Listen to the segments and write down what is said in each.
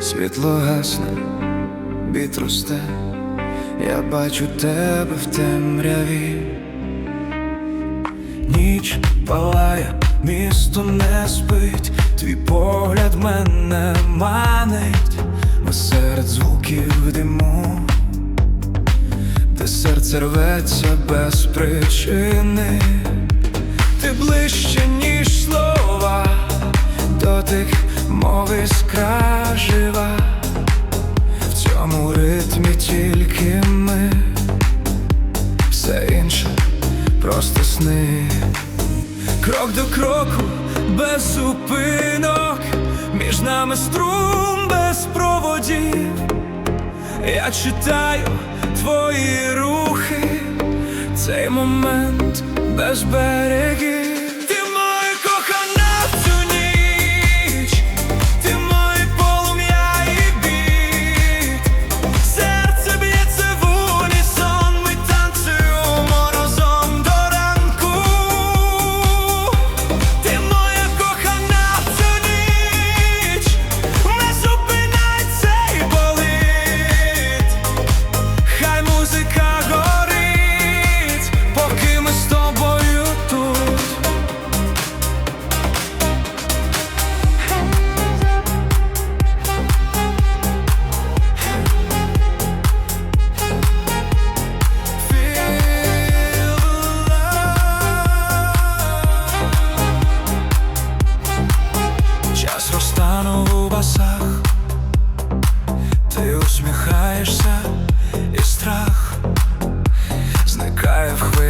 Світло гасне, біт росте, я бачу тебе в темряві. Ніч палає, місто не спить, твій погляд мене манить, ми серед звуків диму, де серце рветься без причини, ти ближче, ніж слова, дотик, все інше просто сни. Крок до кроку без зупинок, між нами струм без проводів. Я читаю твої рухи, цей момент без берегів.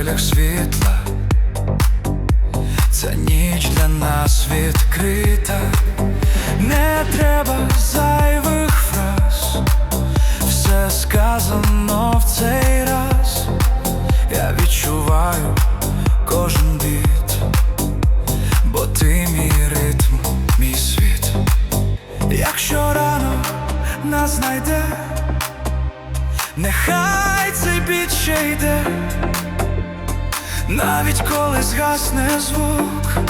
Хвилях світла. Ця ніч для нас відкрита, не треба зайвих фраз, все сказано в цей раз. Я відчуваю кожен біт, бо ти мій ритм, мій світ. Якщо ранок нас знайде, нехай цей біт ще йде, навіть коли згасне звук,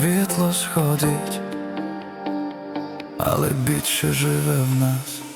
Світло сходить, але більше живе в нас.